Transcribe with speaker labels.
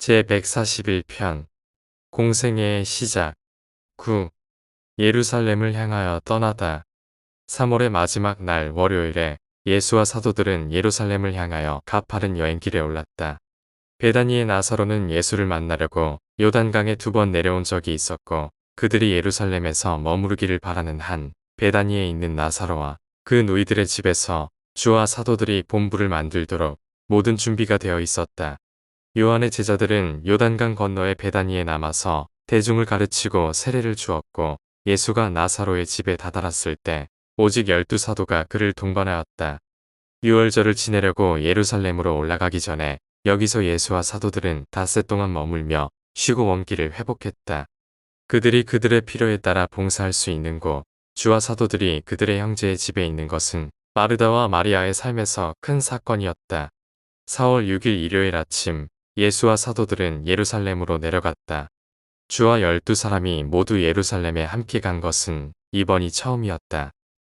Speaker 1: 제141편 공생애의 시작 9. 예루살렘을 향하여 떠나다 3월의 마지막 날 월요일에 예수와 사도들은 예루살렘을 향하여 가파른 여행길에 올랐다. 베다니의 나사로는 예수를 만나려고 요단강에 두 번 내려온 적이 있었고 그들이 예루살렘에서 머무르기를 바라는 한 베다니에 있는 나사로와 그 누이들의 집에서 주와 사도들이 본부를 만들도록 모든 준비가 되어 있었다. 요한의 제자들은 요단강 건너의 베다니에 남아서 대중을 가르치고 세례를 주었고 예수가 나사로의 집에 다다랐을 때 오직 열두 사도가 그를 동반하였다. 유월절을 지내려고 예루살렘으로 올라가기 전에 여기서 예수와 사도들은 닷새 동안 머물며 쉬고 원기를 회복했다. 그들이 그들의 필요에 따라 봉사할 수 있는 곳, 주와 사도들이 그들의 형제의 집에 있는 것은 마르다와 마리아의 삶에서 큰 사건이었다. 4월 6일 일요일 아침 예수와 사도들은 예루살렘으로 내려갔다. 주와 열두 사람이 모두 예루살렘에 함께 간 것은 이번이 처음이었다.